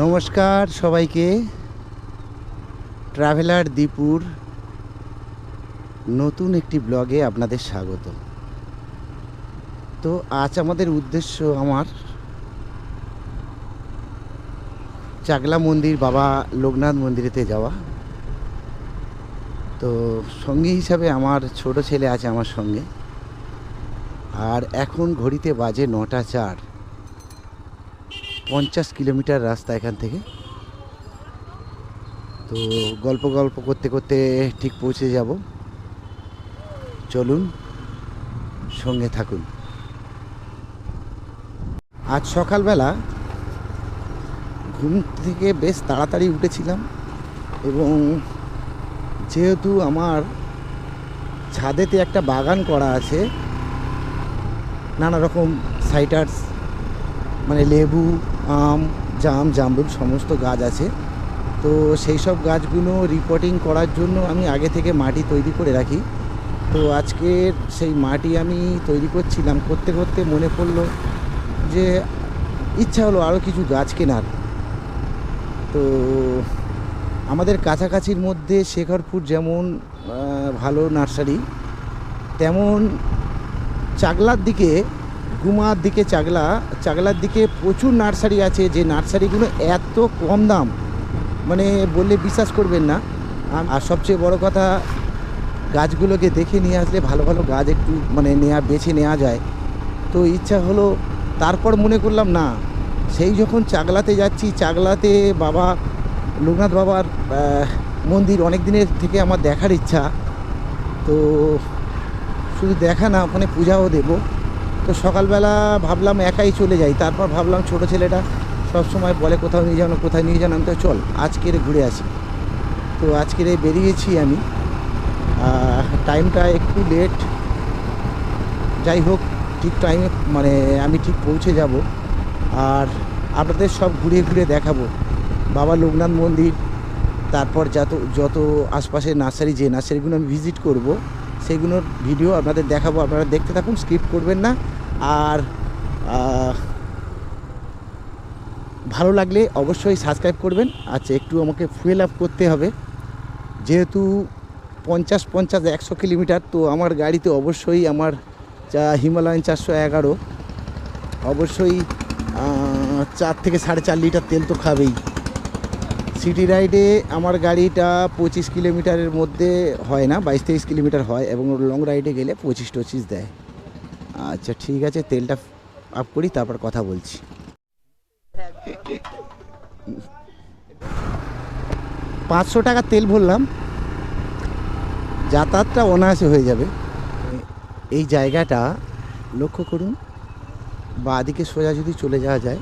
নমস্কার সবাইকে। ট্রাভেলার দীপুর নতুন একটি ব্লগে আপনাদের স্বাগত। তো আজ আমাদের উদ্দেশ্য আমার চাগলা মন্দির, বাবা লোকনাথ মন্দিরেতে যাওয়া। তো সঙ্গী হিসাবে আমার ছোট ছেলে আছে আমার সঙ্গে। আর এখন ঘড়িতে বাজে নটা চার। পঞ্চাশ কিলোমিটার রাস্তা এখান থেকে। তো গল্প গল্প করতে করতে ঠিক পৌঁছে যাব। চলুন, সঙ্গে থাকুন। আজ সকালবেলা ঘুম থেকে বেশ তাড়াতাড়ি উঠেছিলাম এবং যেহেতু আমার ছাদেতে একটা বাগান করা আছে, নানা রকম সাইটার্স মানে লেবু, আম, জাম, জামরুল সমস্ত গাছ আছে। তো সেই সব গাছগুলো রিপোর্টিং করার জন্য আমি আগে থেকে মাটি তৈরি করে রাখি। তো আজকের সেই মাটি আমি তৈরি করছিলাম, করতে করতে মনে পড়ল যে ইচ্ছা হলো আরও কিছু গাছ কেনার। তো আমাদের কাছাকাছির মধ্যে শেখরপুর যেমন ভালো নার্সারি, তেমন চাগলার দিকে গুমার দিকে চাগলা, চাগলার দিকে প্রচুর নার্সারি আছে, যে নার্সারিগুলো এত কম দাম। মানে বললে বিশ্বাস করবেন না। আর সবচেয়ে বড় কথা, গাছগুলোকে দেখে নিয়ে আসলে ভালো ভালো গাছ একটু মানে নেওয়া বেছে নেওয়া যায়। তো ইচ্ছা হলো, তারপর মনে করলাম না, সেই যখন চাগলাতে যাচ্ছি, চাগলাতে বাবা, লোকনাথ বাবার মন্দির অনেক দিনের থেকে আমার দেখার ইচ্ছা। তো শুধু দেখা না ওখানে পূজাও দেবো। তো সকালবেলা ভাবলাম একাই চলে যাই। তারপর ভাবলাম ছোট ছেলেটা সব সময় বলে, কোথাও নিয়ে যাও কোথায় নিয়ে যান আমি তো চল, আজকের ঘুরে আসি। তো আজকের বেরিয়েছি আমি। টাইমটা একটু লেট যাই হোক, ঠিক টাইমে মানে আমি ঠিক পৌঁছে যাব। আর আপনাদের সব ঘুরে ঘুরে দেখাবো। বাবা লোকনাথ মন্দির, তারপর যত যত আশপাশের নার্সারি, যে নার্সারিগুলো আমি ভিজিট করব, সেগুলোর ভিডিও আপনাদের দেখাবো। আপনারা দেখতে থাকুন স্কিপ করবেন না। আর ভালো লাগলে অবশ্যই সাবস্ক্রাইব করবেন। আচ্ছা একটু আমাকে ফুয়েল আপ করতে হবে। যেহেতু পঞ্চাশ পঞ্চাশ একশো কিলোমিটার, তো আমার গাড়িতে অবশ্যই আমার যা হিমালয়ান চারশো এগারো, অবশ্যই চার থেকে সাড়ে চার লিটার তেল তো খাবেই। সিটি রাইডে আমার গাড়িটা পঁচিশ কিলোমিটারের মধ্যে হয় না, বাইশ তেইশ কিলোমিটার হয় এবং লং রাইডে গেলে পঁচিশ টচিশ দেয়। আচ্ছা ঠিক আছে, তেলটা আপ করি, তারপর কথা বলছি। পাঁচশো টাকা তেল ভরলাম। যাতায়াতটা অনায়াসে হয়ে যাবে। এই জায়গাটা লক্ষ্য করুন, বাঁদিকে সোজা যদি চলে যাওয়া যায়,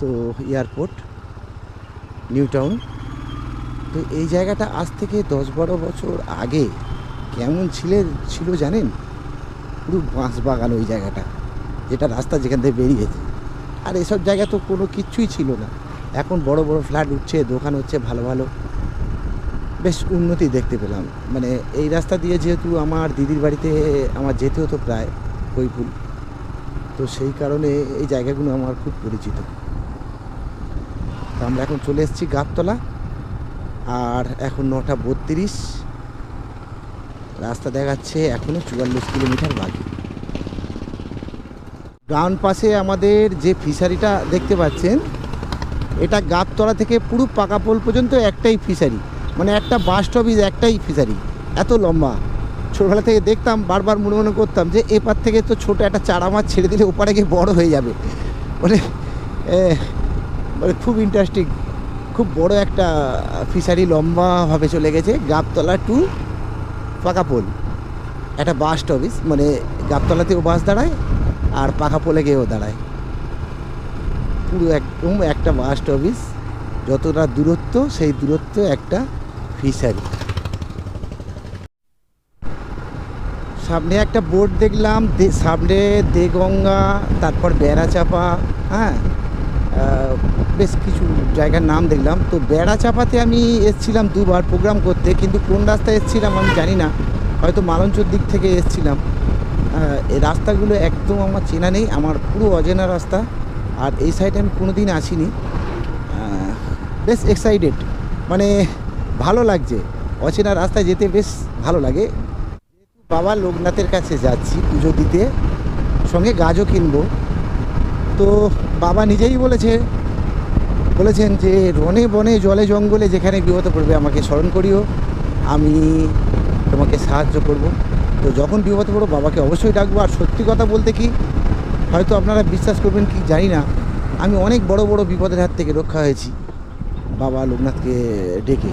তো এয়ারপোর্ট নিউ টাউন তো এই জায়গাটা আজ থেকে দশ বারো বছর আগে কেমন ছিলে, ছিল জানেন? পুরো বাঁশ বাগান ওই জায়গাটা, যেটা রাস্তা যেখান থেকে বেরিয়েছে আর এসব জায়গা তো কোনো কিচ্ছুই ছিল না। এখন বড় বড় ফ্ল্যাট উঠছে, দোকান হচ্ছে ভালো ভালো। বেশ উন্নতি দেখতে পেলাম। মানে এই রাস্তা দিয়ে যেহেতু আমার দিদির বাড়িতে আমার যেতে হতো প্রায় কৈপুল তো সেই কারণে এই জায়গাগুলো আমার খুব পরিচিত। তো আমরা এখন চলে এসেছি গাবতলা, আর এখন নটা বত্রিশ। রাস্তা দেখাচ্ছে এখনও চুয়াল্লিশ কিলোমিটার বাকি। ডান পাশে আমাদের যে ফিশারিটা দেখতে পাচ্ছেন, এটা গাবতলা থেকে পুরো পাকাপোল পর্যন্ত একটাই ফিশারি। মানে একটা বাস স্টপেজ একটাই ফিশারি। এত লম্বা। ছোটবেলা থেকে দেখতাম, বারবার মনে মনে করতাম যে এপার থেকে তো ছোট একটা চারা মাছ ছেড়ে দিলে ওপারে গিয়ে বড় হয়ে যাবে। মানে মানে খুব ইন্টারেস্টিং খুব বড় একটা ফিশারি লম্বাভাবে চলে গেছে, গাবতলা টু পাকাপোল। একটা বাস স্টপেজ মানে গাবতলাতেও বাস দাঁড়ায় আর পাকাপোলে গিয়েও দাঁড়ায়। পুরো একদম একটা বাস স্টপেজ যতটা দূরত্ব, সেই দূরত্ব একটা ফিশারি সামনে একটা বোর্ড দেখলাম সামনে দেগঙ্গা, তারপর বেড়াচাপা হ্যাঁ? বেশ কিছু জায়গার নাম দেখলাম। তো বেড়া চাপাতে আমি এসছিলাম দুবার প্রোগ্রাম করতে, কিন্তু কোন রাস্তায় এসছিলাম আমি জানি না। হয়তো মালঞ্চর দিক থেকে এসছিলাম। এই রাস্তাগুলো একদম আমার চেনা নেই, আমার পুরো অজেনা রাস্তা। আর এই সাইডে আমি কোনো দিন আসিনি বেশ এক্সাইটেড মানে ভালো লাগছে। অচেনা রাস্তায় যেতে বেশ ভালো লাগে। বাবা লোকনাথের কাছে যাচ্ছি পুজো দিতে, সঙ্গে গাছও কিনবো। তো বাবা নিজেই বলেছে, বলেছেন যে রনে বনে জলে জঙ্গলে যেখানে বিপদে পড়বে আমাকে স্মরণ করিও, আমি তোমাকে সাহায্য করব। তো যখন বিপদে পড়ো, বাবাকে অবশ্যই ডাকবো। আর সত্যি কথা বলতে কি, হয়তো আপনারা বিশ্বাস করবেন কি জানি না, আমি অনেক বড় বড় বিপদের হাত থেকে রক্ষা হয়েছি, বাবা লোকনাথকে ডেকে।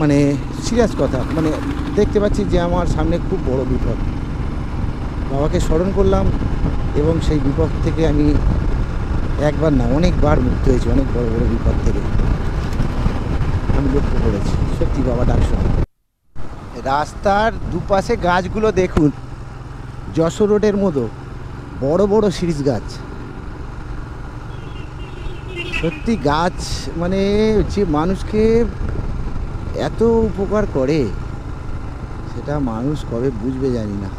মানে সিরিয়াস কথা মানে দেখতে পাচ্ছি যে আমার সামনে খুব বড় বিপদ। বাবাকে স্মরণ করলাম এবং সেই বিপদ থেকে আমি একবার না, অনেকবার মুক্ত হয়েছি, অনেক বড় বড় বিপদ থেকে। আমি লক্ষ্য করেছি, সত্যি বাবা ডাক। রাস্তার দুপাশে গাছগুলো দেখুন, যশোর রোডের মতো বড় বড় সিরিজ গাছ। সত্যি গাছ মানে যে মানুষকে এত উপকার করে, সেটা মানুষ কবে বুঝবে জানি না।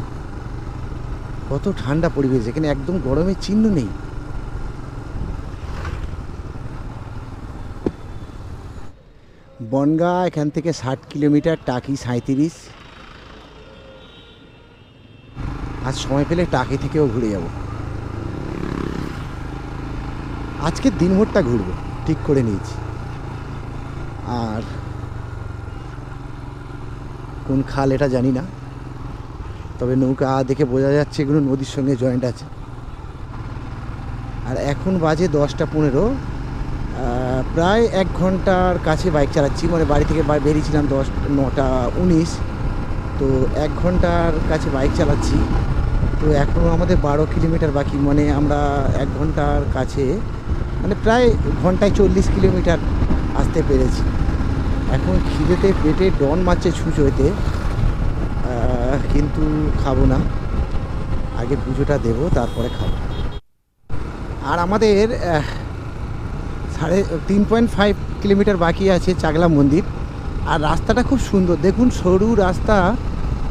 কত ঠান্ডা পরিবেশ, এখানে একদম গরমের চিহ্ন নেই। বনগা, এখান থেকে ষাট কিলোমিটার, টাকি সাঁত্রিশ আজ সময় পেলে টাকি থেকেও ঘুরে যাব। আজকে দিনভরটা ঘুরবো, ঠিক করে নিয়েছি। আর কোন খাল এটা জানি না। তবে নৌকা দেখে বোঝা যাচ্ছে এগুলো নদীর সঙ্গে জয়েন্ট আছে। আর এখন বাজে দশটা পনেরো প্রায় এক ঘণ্টার কাছে বাইক চালাচ্ছি মানে বাড়ি থেকে বেরিয়েছিলাম দশ নটা উনিশ তো এক ঘণ্টার কাছে বাইক চালাচ্ছি। তো এখনও আমাদের বারো কিলোমিটার বাকি মানে আমরা এক ঘণ্টার কাছে মানে প্রায় ঘন্টায় চল্লিশ কিলোমিটার আসতে পেরেছি। এখন খিদেতে পেটে ডন মারছে আহ, কিন্তু খাব না। আগে পুজোটা দেবো, তারপরে খাব। আর আমাদের সাড়ে তিন পয়েন্ট ফাইভ কিলোমিটার বাকি আছে চাগলা মন্দির। আর রাস্তাটা খুব সুন্দর। দেখুন, সরু রাস্তা,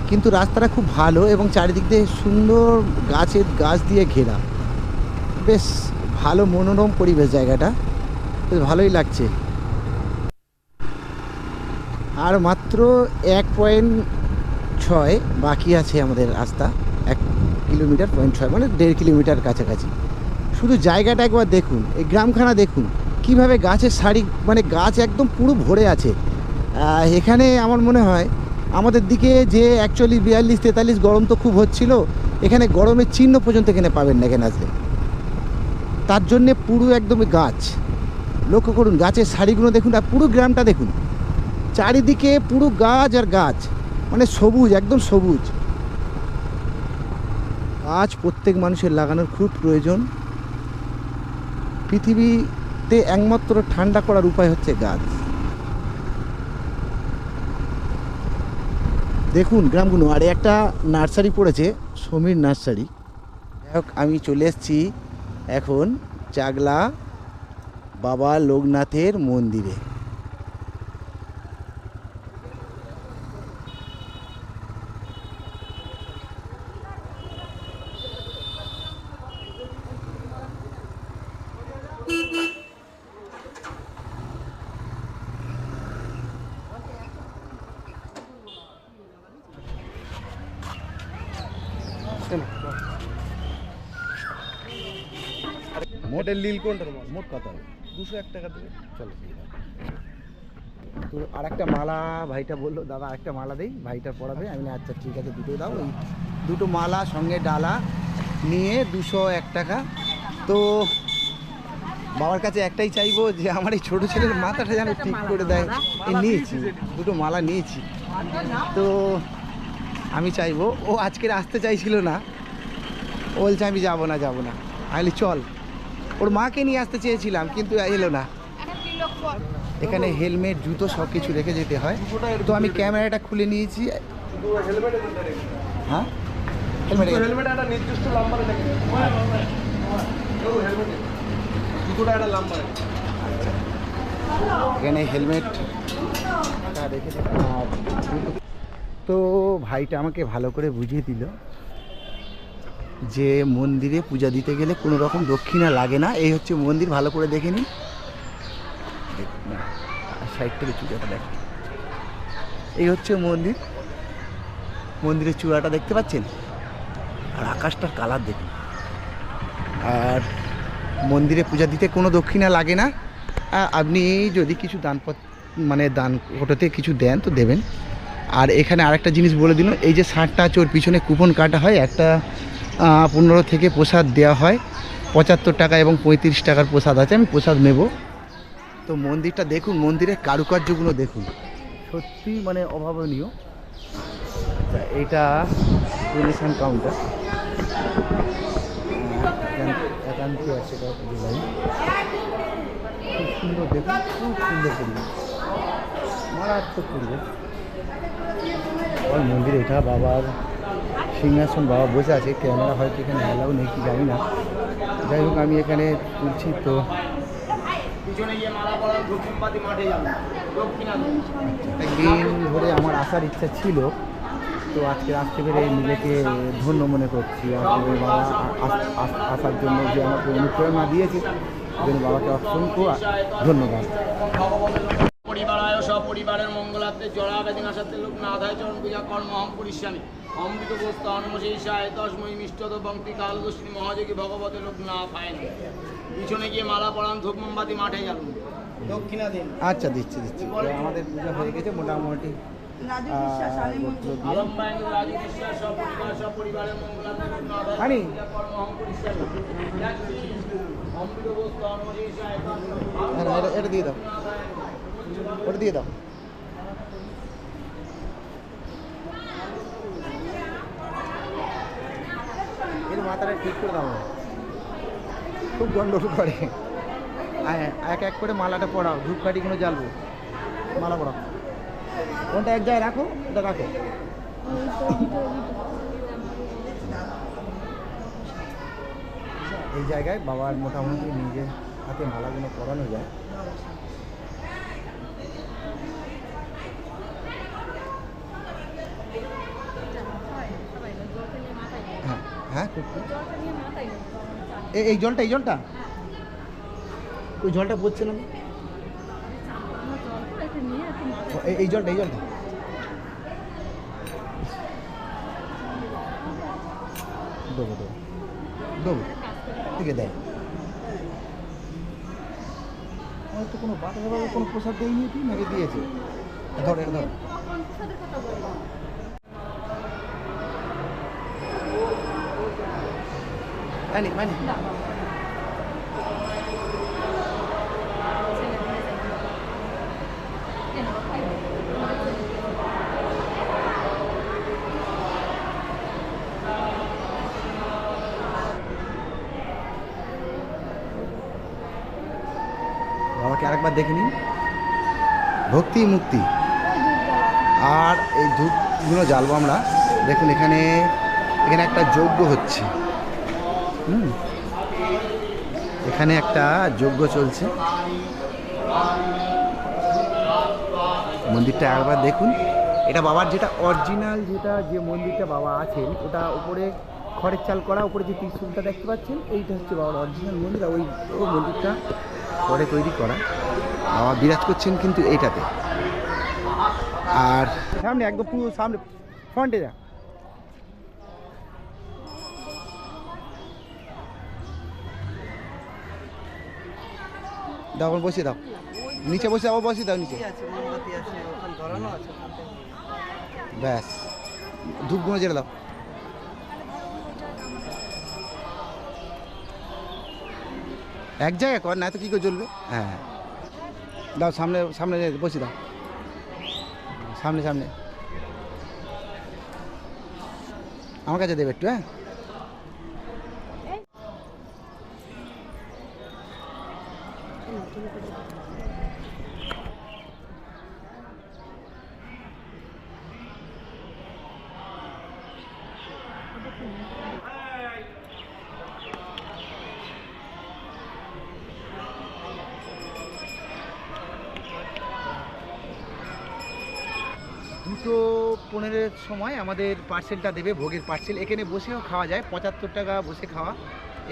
কিন্তু রাস্তাটা খুব ভালো এবং চারিদিক দিয়ে সুন্দর গাছের গাছ দিয়ে ঘেরা। বেশ ভালো মনোরম পরিবেশ জায়গাটা। বেশ ভালোই লাগছে। আর মাত্র এক পয়েন্ট ছয়, বাকি আছে আমাদের রাস্তা, এক কিলোমিটার, পয়েন্ট ছয় মানে দেড় কিলোমিটার কাছাকাছি। শুধু জায়গাটা একবার দেখুন, এই গ্রামখানা দেখুন, কীভাবে গাছের সারি মানে গাছ একদম পুরো ভরে আছে। এখানে আমার মনে হয়, আমাদের দিকে যে অ্যাকচুয়ালি বিয়াল্লিশ, তেতাল্লিশ গরম তো খুব হচ্ছিল, এখানে গরমের চিহ্ন পর্যন্ত এখানে পাবেন না এখানে আসলে। তার জন্যে পুরো একদম গাছ। লক্ষ্য করুন, গাছের শাড়িগুলো দেখুন, আর পুরো গ্রামটা দেখুন। চারিদিকে পুরো গাছ আর গাছ। মানে সবুজ, একদম সবুজ। গাছ প্রত্যেক মানুষের লাগানোর খুব প্রয়োজন। পৃথিবীতে একমাত্র ঠান্ডা করার উপায় হচ্ছে গাছ। দেখুন গ্রামগুলো, আর একটা নার্সারি পড়েছে, সমীর নার্সারি। যাই হোক, আমি চলে এসেছি এখন চাগলা বাবা লোকনাথের মন্দিরে। মোটের লীল কোনটার মাল মোট কত হবে? দুশো এক টাকা দেবে। চলো তো আর একটা মালা ভাইটা বলল দাদা একটা মালা দেই ভাইটা পড়াবে আমি আচ্ছা ঠিক আছে দুটো দাও। ওই দুটো মালা সঙ্গে ডালা নিয়ে দুশো এক টাকা। তো বাবার কাছে একটাই চাইব যে আমার এই ছোটো ছেলের মাথাটা যেন ঠিক করে দেয়। এই নিয়েছি দুটো মালা নিয়েছি। তো আমি চাইব ও আজকের আসতে চাইছিল না। ও বলছে আমি যাব না যাব না। আমি চল। ওর মাকে নিয়ে আসতে চেয়েছিলাম, কিন্তু এলো না। এখানে হেলমেট, জুতো সব কিছু রেখে যেতে হয়। তো আমি ক্যামেরাটা খুলে নিয়েছি। হ্যাঁ? হেলমেট এখানে হেলমেট। তো ভাইটা আমাকে ভালো করে বুঝিয়ে দিল। যে মন্দিরে পূজা দিতে গেলে কোনো রকম দক্ষিণা লাগে না। এই হচ্ছে মন্দির, ভালো করে দেখে নিন। সাইড থেকে চূড়াটা দেখ এই হচ্ছে মন্দির। মন্দিরের চূড়াটা দেখতে পাচ্ছেন? আর আকাশটার কালার দেখুন। আর মন্দিরে পূজা দিতে কোনো দক্ষিণা লাগে না। আপনি যদি কিছু দান পত- মানে দান ওটাতে কিছু দেন তো দেবেন। আর এখানে আরেকটা জিনিস বলে দিল এই যে ষাটটা চোর পিছনে কুপন কাটা হয়, একটা পনেরো থেকে প্রসাদ দেওয়া হয়। পঁচাত্তর টাকা এবং পঁয়ত্রিশ টাকার প্রসাদ আছে আমি প্রসাদ নেব। তো মন্দিরটা দেখুন মন্দিরের কারুকার্যগুলো দেখুন। সত্যি মানে অভাবনীয়। আচ্ছা, এইটা ডোনেশন কাউন্টার আছে খুব সুন্দর দেখুন খুব সুন্দর মারাত্মক পরিবেশ। মন্দির এটা বাবার সিংহাসন বাবা বসে আছে ক্যামেরা হয়তো এখানে অ্যালাউ নেই কি জানি না। যাই হোক আমি এখানে তুলছি তো। একদিন ধরে আমার আসার ইচ্ছা ছিল তো আজকে আসতে পেরে নিজেকে ধন্য মনে করছি। আসলে বাবা আস- আস- আসার জন্য যে আমাকে অনুপ্রেরণা দিয়েছে জন্য বাবাকে অসংখ্য ধন্যবাদ। পরিবারায় সপরিবারের মঙ্গলার্থে জড়া বেদিন আসাতে লোক না আধায় চরণ পূজা কর্ম অহম পরিশ্রামী। অমৃত বস্তু অনুমশীষায় তসময়ী মিষ্টদ বঙ্ক্তি কাল দোষিনী মহাযোগী ভগবতে লোক না পায় পিছনে গিয়ে মালা পরান ধূপ মোমবাতি মাঠে দক্ষিণা দিন। আচ্ছা দিচ্ছি দিচ্ছি। আমাদের পূজা হয়ে গেছে মোটামুটি। রাজু আহ, বিশ্বাস আলী গোত্র দিয়ে। আলম্বায়ন রাজু বিশ্বাস সপরিবার সপরিবারের মঙ্গলার্থে লোক না আধায় হানি। পূজা কর্ম অহম পরিশ্রামী অমৃত বস্তু অনুমশীষায় হ্যাঁ, না, এটা- এটা দিয়ে দাও ওটা দিয়ে দাও মাথাটা ঠিক করে দাও। খুব গন্ডগোল করে। এক এক করে মালাটা পড়াও ধূপকাঠিগুলো জ্বালবো। মালা পড়াও কোনটা এক জায়গায় রাখো এটা রাখো। এই জায়গায় বাবার মোটামুটি নিজের হাতে মালাগুলো পরানো যায় হ্যাঁ হ্যাঁ কুকুর। এ- এই জলটা এই জলটা? ওই জলটা পড়ছে না এই- এই জলটা এই জলটা। দেবো দেবো দেবো থেকে দেয় আমার তো কোনো বাটা বাবা কোনো প্রসাদ দেয়নি কি? নাকি দিয়েছে? ধর এটা ধর। মানি মানি বাবাকে আরেকবার ভক্তি মুক্তি। আর এই ধূপগুলো জ্বালবো আমরা। দেখুন, এখানে এখানে একটা যজ্ঞ হচ্ছে। হুম। এখানে একটা যজ্ঞ চলছে। মন্দিরটা একবার দেখুন। এটা বাবার যেটা অরিজিনাল যেটা যে মন্দিরটা বাবা আছেন, ওটা উপরে খড়ের চাল করা, উপরে যে ত্রিশুলটা দেখতে পাচ্ছেন, এইটা হচ্ছে বাবার অরিজিনাল মন্দির ওই মন্দিরটা পরে তৈরি করা। বাবা বিরাজ করছেন কিন্তু এইটাতে। আর সামনে একদম পুরো সামনে ফ্রন্টে যা। দাও এখন বসিয়ে দাও। নিচে বসে আবার বসিয়ে দাও, নিচে। ব্যাস। ধূপগুলো জেলে দাও। এক জায়গায় কর না তো কী করে জ্বলবে? হ্যাঁ। দাও, সামনে সামনে বসে দাও। সামনে সামনে। আমার কাছে দেবে একটু হ্যাঁ দুটো পনেরোর সময় আমাদের পার্সেলটা দেবে, ভোগের পার্সেল এখানে বসেও খাওয়া যায়, পঁচাত্তর টাকা বসে খাওয়া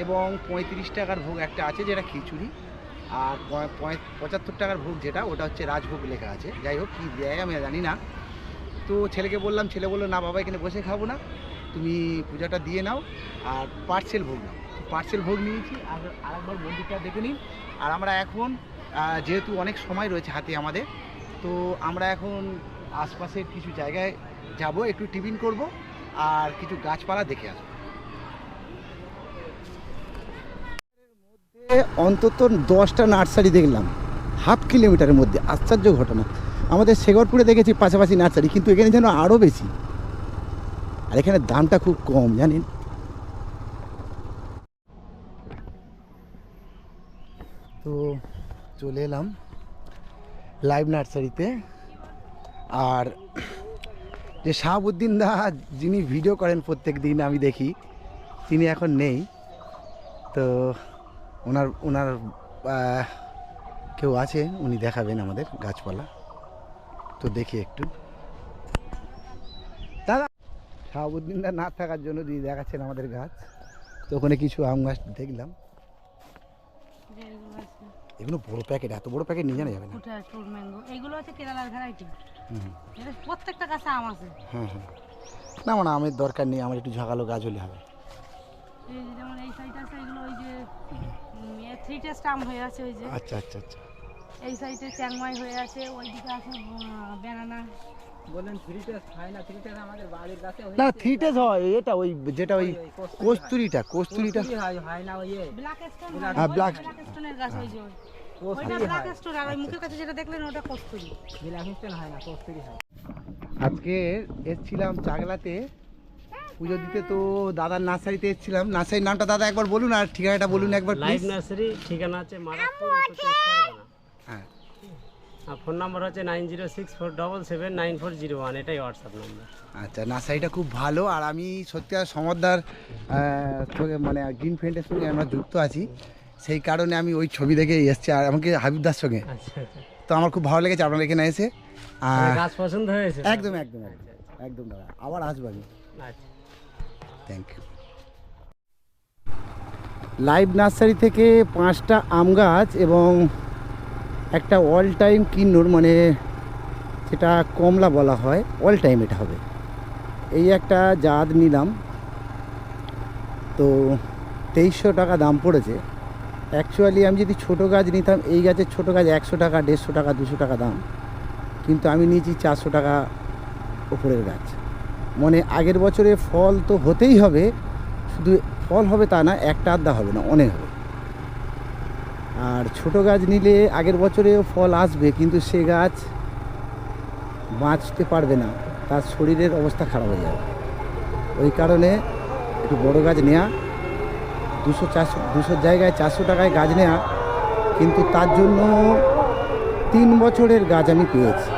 এবং পঁয়ত্রিশ টাকার ভোগ একটা আছে যেটা খিচুড়ি। আর পঁচাত্তর টাকার ভোগ যেটা, ওটা হচ্ছে রাজভোগ লেখা আছে। যাই হোক, কী দেয় আমি জানি না। তো ছেলেকে বললাম, ছেলে বলল, না বাবা, এখানে বসে খাব না। তুমি পূজাটা দিয়ে নাও আর পার্সেল ভোগ নাও। পার্সেল ভোগ নিয়েছি। আর আরেকবার মন্দিরটা দেখে নিন। আর আমরা এখন যেহেতু অনেক সময় রয়েছে হাতে আমাদের, তো আমরা এখন আশপাশের কিছু জায়গায় যাব, একটু টিফিন করব আর কিছু গাছপালা দেখে আসব। অন্তত দশটা নার্সারি দেখলাম, হাফ কিলোমিটারের মধ্যে, আশ্চর্য ঘটনা। আমাদের শেগরপুরে দেখেছি পাশাপাশি নার্সারি, কিন্তু এখানে যেন আরও বেশি। আর এখানে দামটা খুব কম, জানেন? তো চলে এলাম লাইভ নার্সারিতে। আর যে শাহাবুদ্দিন দা যিনি ভিডিও করেন প্রত্যেক দিন আমি দেখি, তিনি এখন নেই। তো ওনার ওনার কেউ আছে, উনি দেখাবেন আমাদের গাছপালা। তো দেখি একটু। দাদা, শাহাবুদ্দিন দা না থাকার জন্য দিয়ে দেখাচ্ছেন আমাদের গাছ। তো ওখানে কিছু আম গাছ দেখলাম। এগুলো বড় প্যাকেট এত বড় প্যাকেট নিয়ে জানা যাবে না। ফুটা টুর ম্যাঙ্গো এইগুলো হচ্ছে কেরালার ভ্যারাইটি হুম, এটা প্রত্যেকটা গাছে আম আছে। হ্যাঁ হ্যাঁ। না মানে আমের দরকার নেই আমার একটু ঝাঁকালো গাছ হলে হবে। এই যে যেমন এই সাইড আছে এগুলো ওই যে থ্রি টেস্ট আম হয়ে আছে ওই যে। আচ্ছা আচ্ছা আচ্ছা। এই সাইডে চ্যাংমাই হয়ে আছে ওই দিকে আছে ব্যানানা না থ্রি টেস হয় এটা ওই যেটা ওই কস্তুরিটা কস্তুরিটা হ্যাঁ, ব্ল্যাক স্টোনের গাছ ওই যে ওইটা ব্ল্যাক স্টোন আর ওই মুখের কাছে যেটা দেখলেন ওটা কস্তুরি। আজকে এসছিলাম চাগলাতে পুজো দিতে তো দাদার নার্সারিতে এসছিলাম। নার্সারির নামটা দাদা একবার বলুন আর ঠিকানাটা বলুন একবার লাইভ প্লিজ নার্সারি ঠিকানা আছে পরগনা হ্যাঁ। ফোন নাম্বার হচ্ছে nine zero six four double seven nine four zero one এটাই হোয়াটসঅ্যাপ নাম্বার। আচ্ছা নার্সারিটা খুব ভালো আর আমি সত্যি আর সমর্দার মানে গ্রিন ফ্রেন্ডের সঙ্গে আমরা যুক্ত আছি। সেই কারণে আমি ওই ছবি দেখে এসছি আর আমাকে হাবিবদার সঙ্গে। আচ্ছা আচ্ছা। তো আমার খুব ভালো লেগেছে আপনার এখানে এসে। আর গাছ পছন্দ হয়েছে? একদম একদম একদম একদম দাদা আবার আসব আমি। আচ্ছা। থ্যাংক ইউ লাইভ নার্সারি থেকে পাঁচটা আম গাছ এবং একটা অল টাইম কিন্নুর মানে যেটা কমলা বলা হয় অল টাইম এটা হবে। এই একটা জাত নিলাম। তো তেইশশো টাকা দাম পড়েছে। অ্যাকচুয়ালি আমি যদি ছোটো গাছ নিতাম, এই গাছের ছোটো গাছ একশো টাকা, দেড়শো টাকা, দুশো টাকা দাম। কিন্তু আমি নিয়েছি চারশো টাকা ওপরের গাছ। মানে আগের বছরে ফল তো হতেই হবে, শুধু ফল হবে তা না, একটা আধা হবে না, অনেক হবে। আর ছোট গাছ নিলে আগের বছরেও ফল আসবে, কিন্তু সে গাছ বাঁচতে পারবে না। তার শরীরের অবস্থা খারাপ হয়ে যাবে। ওই কারণে একটু বড় গাছ নেওয়া দুশো চারশো দুশোর জায়গায় চারশো টাকায় গাছ নেওয়া কিন্তু তার জন্য তিন বছরের গাছ আমি পেয়েছি।